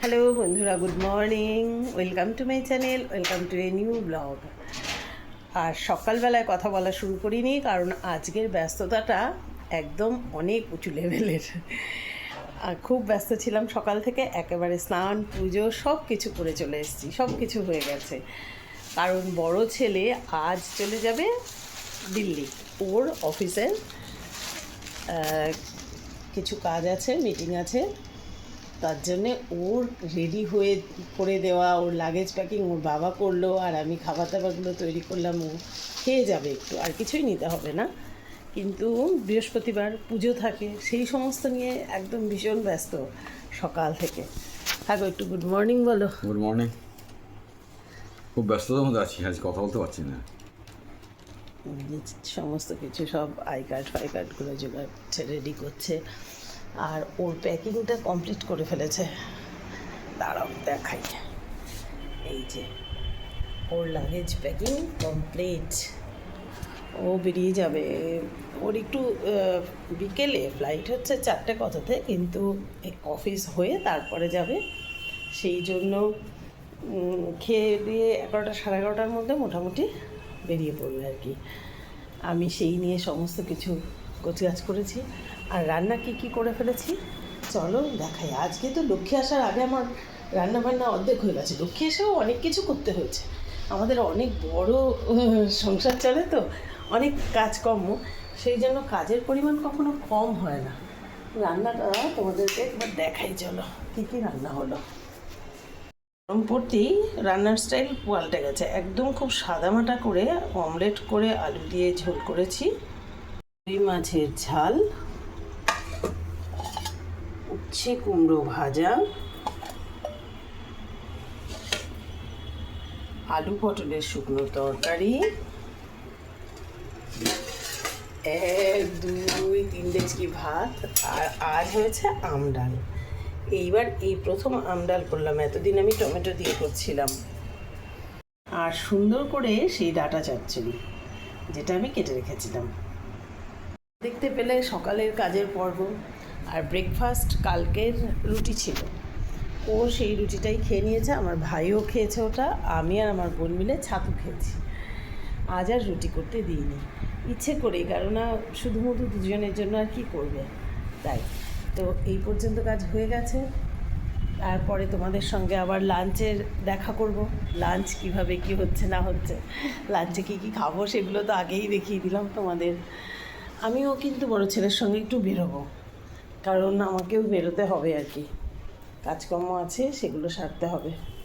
Hello বন্ধুরা good morning welcome to my channel welcome to a new blog আর সকালবেলায় কথা বলা শুরু করিনি, কারণ আজকের ব্যস্ততাটা একদম অনেক উঁচু লেভেলের আর খুব ব্যস্ত ছিলাম সকাল থেকে, একেবারে স্নান, পুজো সব কিছু করে চলে এসেছি সব কিছু হয়ে গেছে। কারণ বড় ছেলে আজ চলে যাবে দিল্লি। ওর অফিসের কিছু কাজ আছে মিটিং আছে। তার জন্যে ওর রেডি হয়ে করে দেওয়া ওর লাগেজ প্যাকিং ওর বাবা করল আর আমি খাবার দাবারগুলো তৈরি করলাম ও খেয়ে যাবে একটু আর কিছুই নিতে হবে না। কিন্তু বৃহস্পতিবার পুজো থাকে সেই সমস্ত নিয়ে একদম ভীষণ ব্যস্ত সকাল থেকে। থাকো একটু গুড মর্নিং বলো। গুড মর্নিং খুব ব্যস্ততার মধ্যে আছি আজ কথা বলতে পারছি না। সমস্ত কিছু সব আই কার্ড ফাই কার্ডগুলো জোগাড় রেডি করছে। আর ওর প্যাকিংটা কমপ্লিট করে ফেলেছে। দাঁড়াও, দেখাই। এই যে, ওর লাগেজ প্যাকিং কমপ্লিট ও বেরিয়ে যাবে। ওর একটু বিকেলে ফ্লাইট হচ্ছে চারটে কথাতে, কিন্তু অফিস হয়ে তারপরে যাবে। সেই জন্য খেয়ে দিয়ে এগারোটা, সাড়ে এগারোটার মধ্যে মোটামুটি বেরিয়ে পড়বে আর কি। আমি সেই নিয়ে সমস্ত কিছু গোছগাছ করেছি। আর রান্না কি কি করে ফেলেছি? চলো দেখাই। আজকে তো লক্ষ্মী আসার আগে আমার রান্না বান্না অর্ধেক হয়ে গেছে। লক্ষ্মী এসেও অনেক কিছু করতে হয়েছে। আমাদের অনেক বড় সংসার চলে তো, অনেক কাজকর্ম। সেই জন্য কাজের পরিমাণ কখনো কম হয় না। রান্নাটা তোমাদেরকে একবার দেখাই, চলো। কী কী রান্না হলো? গরম রান্নার স্টাইল পাল্টে গেছে। একদম খুব সাদামাটা করে, অমলেট করে আলু দিয়ে ঝোল করেছি। রুই মাছের ঝাল, উচ্ছে কুমড়ো ভাজা, আলু পটলের শুকনো তরকারি, এক, দুই, তিন ডেচকি ভাত, আর আজ হয়েছে আমডাল এইবার এই প্রথম আমডাল করলাম, এতদিন আমি টমেটো দিয়ে করছিলাম। আর সুন্দর করে সেই ডাটা চচ্চড়ি, যেটা আমি কেটে রেখেছিলাম। দেখতে পেলে সকালের কাজের পর্ব আর ব্রেকফাস্ট কালকের রুটি ছিল। ও সেই রুটিটাই খেয়ে নিয়েছে, আমার ভাইও খেয়েছে ওটা, আমি আর আমার বোন মিলে ছাতু খেয়েছি। আজ আর রুটি করতে দিইনি। ইচ্ছে করেই কেননা শুধুমাত্র দুজনের জন্য আর কি করবে? তাই। তো এই পর্যন্ত কাজ হয়ে গেছে। তারপরে তোমাদের সঙ্গে আবার লাঞ্চের দেখা করব। লাঞ্চ কীভাবে কি হচ্ছে না হচ্ছে, লাঞ্চে কী কী খাব সেগুলো তো আগেই দেখিয়ে দিলাম তোমাদের। আমিও কিন্তু বড় ছেলের সঙ্গে একটু বেরোবো। কারণ আমাকেও বেরোতে হবে আর কি। কাজকর্ম আছে, সেগুলো সারতে হবে।